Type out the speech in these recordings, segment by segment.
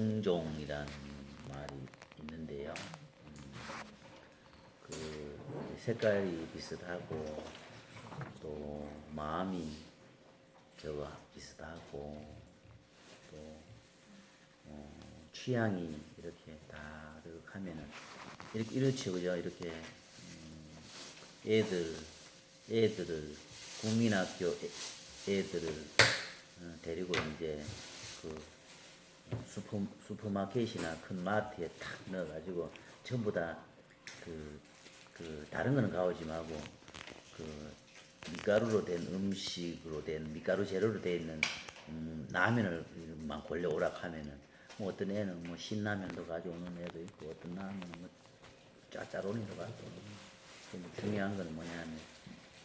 유상종이라는 말이 있는데요. 음, 그 색깔이 비슷하고 또 마음이 저와 비슷하고 또 어, 취향이 이렇게 다르하면은 이렇게 이렇죠 그죠 이렇게 음, 애들 애들을 국민학교 애- 애들을 어, 데리고 이제 그 슈퍼, 슈퍼마켓이나 큰 마트에 탁 넣어가지고 전부 다 그, 그, 다른 거는 가오지 말고 그 밀가루로 된 음식으로 된 밀가루 재료로 되 있는 음, 라면을만 골려 오락 하면은 뭐 어떤 애는 뭐 신라면도 가져오는 애도 있고 어떤 라면은 뭐 짜짜로니도 가져오는 중요한 건 뭐냐면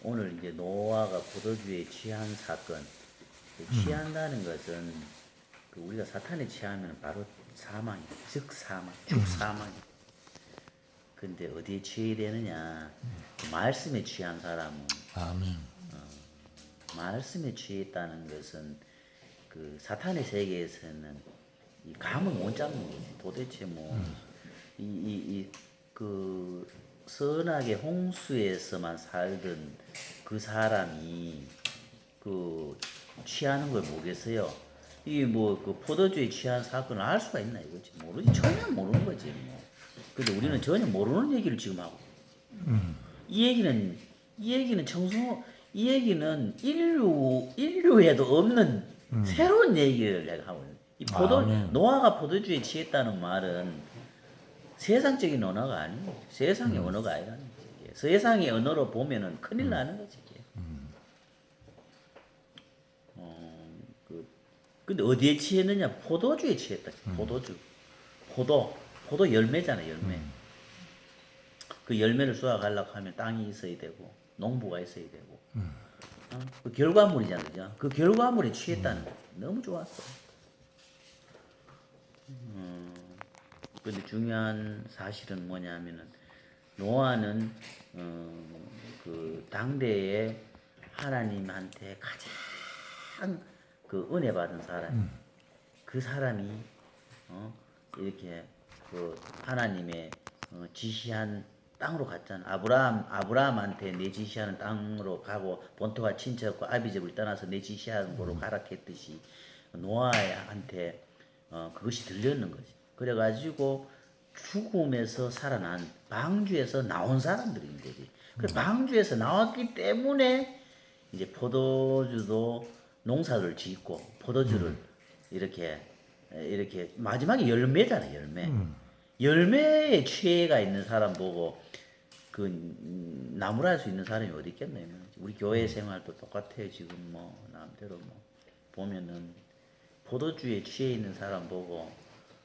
오늘 이제 노아가 포도주에 취한 사건. 그 취한다는 것은 그 우리가 사탄에 취하면 바로 사망이야. 즉 사망, 즉 사망이야. 근데 어디에 취해야 되느냐? 그 말씀에 취한 사람은 아멘. 말씀에 취했다는 것은 그 사탄의 세계에서는 이 감을 못 잡는 거지. 도대체 뭐 이 이 이그 선하게 홍수에서만 살던 그 사람이 그 취하는 걸 모르겠어요. 이뭐그 포도주에 취한 사건을 알 수가 있나 이거지 모르지 전혀 모르는 거지 뭐. 근데 우리는 전혀 모르는 얘기를 지금 하고 이 얘기는 이 얘기는 청소 이 얘기는 인류 인류에도 없는 새로운 얘기를 내가 하고 있는. 이 포도 아멘. 노아가 포도주에 취했다는 말은 세상적인 언어가 아니고 세상의 언어가 아니라는 거지. 세상의 언어로 보면은 큰일 나는 거지. 이게. 어, 그 근데 어디에 취했느냐? 포도주에 취했다. 포도주. 포도. 포도 열매잖아, 열매. 그 열매를 수확하려고 하면 땅이 있어야 되고 농부가 있어야 되고 어? 그 결과물이잖아 그죠? 그 결과물에 취했다는 거지 너무 좋았어 음, 근데 중요한 사실은 뭐냐면은 노아는 어, 그 당대에 하나님한테 가장 그 은혜 받은 사람 그 사람이 어, 이렇게 그 하나님의 어, 지시한 땅으로 갔잖아. 아브라함 아브라함한테 내 지시하는 땅으로 가고 본토와 친척과 아비집을 떠나서 내 지시하는 곳으로 가라 했듯이 노아한테 어, 그것이 들렸는 거지. 그래가지고 죽음에서 살아난 방주에서 나온 사람들인데 그 방주에서 나왔기 때문에 이제 포도주도 농사를 짓고 포도주를 이렇게 이렇게 마지막에 열매잖아 열매. 열매에 취해가 있는 사람 보고 그 음, 나무랄 수 있는 사람이 어디 있겠나요? 우리 교회 생활도 똑같아요 지금 뭐 남대로 뭐. 보면은 포도주에 취해 있는 사람 보고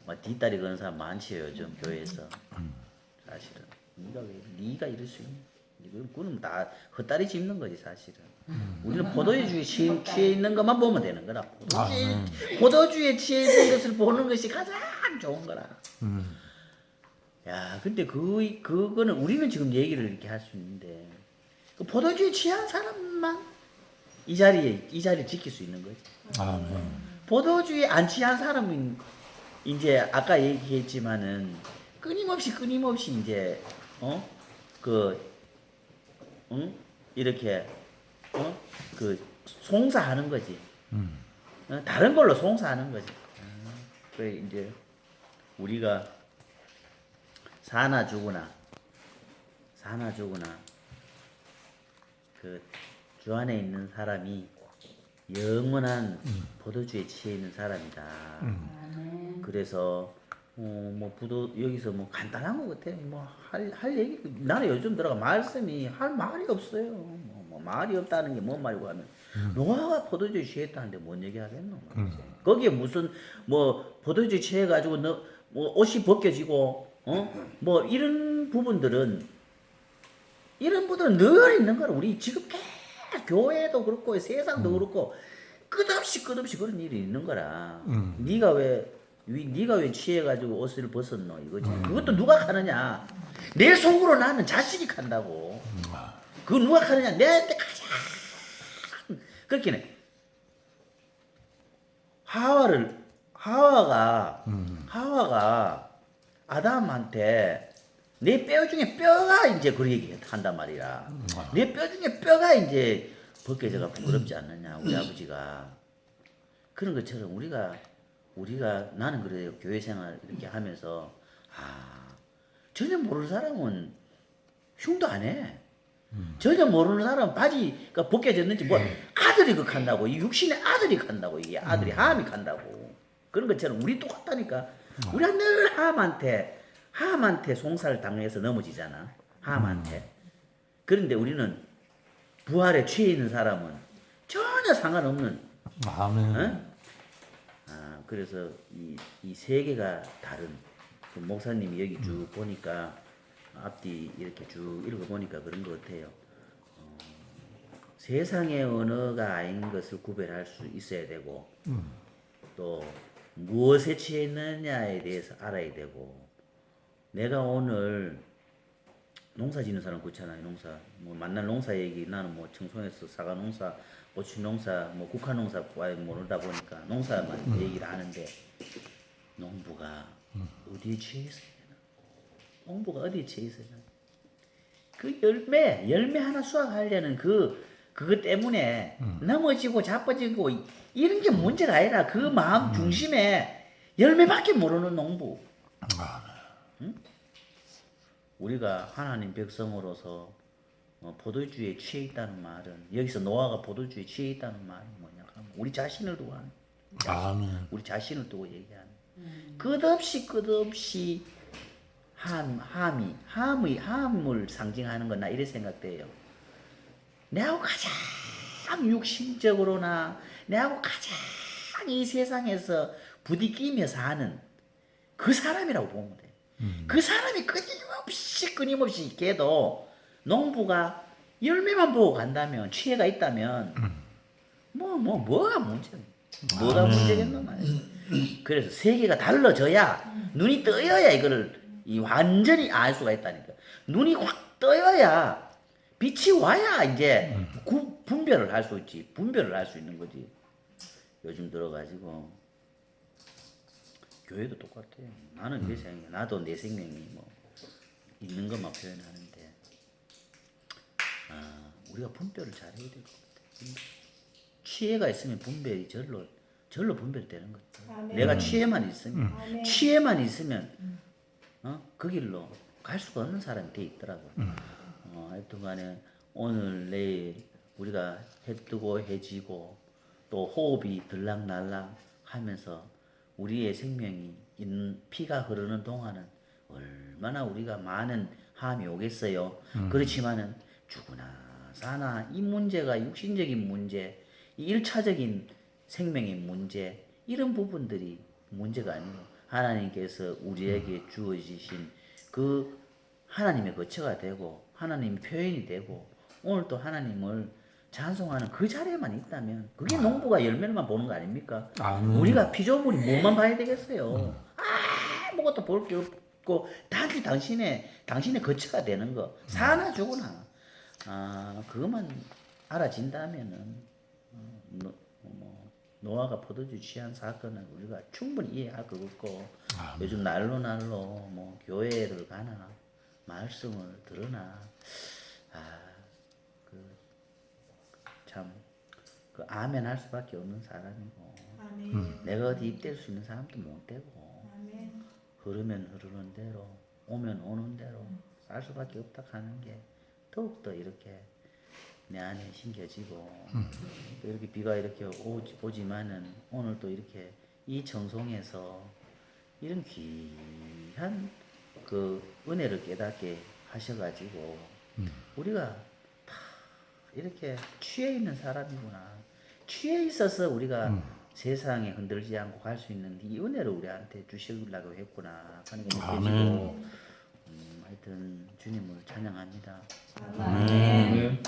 막 뒷다리 거는 사람 많지요 요즘 교회에서. 사실은. 네가 왜 네가 이럴 수 있냐? 이거 그는 다 헛다리 짚는 거지 사실은. 우리는 포도주에 취해, 취해 있는 것만 보면 되는 거라. 포도주에, 포도주에 취해 있는 것을 보는 것이 가장 좋은 거라. 야, 근데 그 그거는 우리는 지금 얘기를 이렇게 할 수 있는데 그 포도주에 취한 사람만 이 자리에 이 자리를 지킬 수 있는 거지. 아멘. 포도주에 안 취한 사람은 이제 아까 얘기했지만은 끊임없이 끊임없이 이제 어 그 응? 이렇게 어 그 송사하는 거지. 어? 다른 걸로 송사하는 거지. 그래 이제 우리가 사나 죽으나 사나 죽으나 그 주 안에 있는 사람이 영원한 포도주에 취해 있는 사람이다. 그래서 어, 뭐 부도 여기서 뭐 간단한 것 같아. 뭐할 할 얘기 나는 요즘 들어가 말씀이 할 말이 없어요. 뭐, 뭐 말이 없다는 게 뭔 말이고 하면 노아가 포도주에 취했다는데 뭔 얘기 하겠노? 거기에 무슨 뭐 포도주에 취해 가지고 너 뭐 옷이 벗겨지고 어 뭐 이런 부분들은 이런 분들은 늘 있는 거라. 우리 지금 계속 교회도 그렇고 세상도 그렇고 끝없이 끝없이 그런 일이 있는 거라. 네가 왜 위- 네가 왜 취해가지고 옷을 벗었노 이거지. 그것도 누가 하느냐? 내 속으로 나는 자식이 간다고. 그 누가 하느냐? 내한테 가장 그렇게 네 하와를 하와가 음. 하와가 아담한테 내 뼈 중에 뼈가 이제 그 얘기 한단 말이야. 내뼈 중에 뼈가 이제 벗겨져가 부끄럽지 않느냐 우리 아버지가 그런 것처럼 우리가 우리가 나는 그래요 교회 생활 이렇게 하면서 아 전혀 모르는 사람은 흉도 안 해. 전혀 모르는 사람은 바지가 벗겨졌는지 뭐 아들이 그 간다고 이 육신의 아들이 간다고 이게 아들이 함이 간다고. 그런 것처럼 우리 똑같다니까. 우리가 늘 함한테 함한테 송사를 당해서 넘어지잖아. 함한테. 그런데 우리는 부활에 취해 있는 사람은 전혀 상관없는 아멘. 어? 아, 그래서 이, 이 세계가 다른. 그 목사님이 여기 쭉 보니까 앞뒤 이렇게 쭉 읽어보니까 그런 것 같아요. 어, 세상의 언어가 아닌 것을 구별할 수 있어야 되고 또 무엇에 취해 있느냐에 대해서 알아야 되고 내가 오늘 농사 짓는 사람 그렇잖아요 농사. 뭐 만날 농사 얘기 나는 뭐 청송에서 사과 농사 고추 농사 뭐 국화 농사 와에 모르다 보니까 농사만 얘기를 하는데 농부가 어디에 취해 있어 농부가 어디에 있어야 되나 그 열매 열매 하나 수확하려는 그 그것 때문에 넘어지고 자빠지고 이- 이런 게 문제가 아니라 그 마음 중심에 열매밖에 모르는 농부. 아멘. 우리가 하나님 백성으로서 어, 포도주에 취해 있다는 말은 여기서 노아가 포도주에 취해 있다는 말은 뭐냐? 하면 우리 자신을 두고 하는. 아멘. 우리 자신을 두고 얘기하는. 끝없이 끝없이 함, 함이 함의 함을 상징하는 건나 이래 생각돼요. 내하고 가장 육신적으로나 내하고 가장 이 세상에서 부딪히며 사는 그 사람이라고 보면 돼. 그 사람이 끊임없이 끊임없이 걔도 농부가 열매만 보고 간다면 취해가 있다면 뭐뭐 뭐가 문제 뭐가 아멘. 문제겠노 말이야. 그래서 세계가 달라져야 눈이 떠여야 이거를 이 완전히 알 수가 있다니까 눈이 확 떠여야 빛이 와야 이제 구, 분별을 할 수 있지. 분별을 할 수 있는 거지. 요즘 들어가지고. 교회도 똑같아요 나는 내 생명 나도 내 생명이 뭐 있는 것만 표현하는데. 아 우리가 분별을 잘해야 될 것 같아. 취해가 있으면 분별이 절로 절로 분별되는 아멘. 내가 취해만 있으면 아멘. 취해만 있으면 어? 그 길로 갈 수가 없는 사람이 돼 있더라고. 어, 하여튼간에 오늘 내일 우리가 해 뜨고 해 지고 또 호흡이 들락날락 하면서 우리의 생명이 있는 피가 흐르는 동안은 얼마나 우리가 많은 함이 오겠어요. 그렇지만은 죽으나 사나 이 문제가 육신적인 문제, 이 일차적인 생명의 문제 이런 부분들이 문제가 아니고 하나님께서 우리에게 주어지신 그 하나님의 거처가 되고 하나님의 표현이 되고 오늘 또 하나님을 찬송하는 그 자리에만 있다면 그게 농부가 열매만 보는 거 아닙니까? 아멘. 우리가 피조물이 뭐만 봐야 되겠어요. 아무것도 볼 게 없고 단지 당신의 당신의 거처가 되는 거 사나 죽으나 아 그것만 알아진다면은 어, 노, 뭐, 노아가 포도주 취한 사건을 우리가 충분히 이해할 것 같고 요즘 날로 날로 뭐 교회를 가나 말씀을 들으나 아그참 그 아멘 할 수밖에 없는 사람이고 아멘. 내가 어디 입댈 수 있는 사람도 못 되고 아멘. 흐르면 흐르는 대로 오면 오는 대로 살 수밖에 없다 하는 게 더욱더 이렇게 내 안에 심겨지고 또 이렇게 비가 이렇게 오지, 오지만은 오늘 또 이렇게 이 정성에서 이런 귀한 그 은혜를 깨닫게 하셔가지고 우리가 다 이렇게 취해 있는 사람이구나 취해 있어서 우리가 세상에 흔들지 않고 갈 수 있는 이 은혜를 우리한테 주시려고 했구나 하는 게 느껴지고. 음, 하여튼 주님을 찬양합니다. 아멘. 아멘.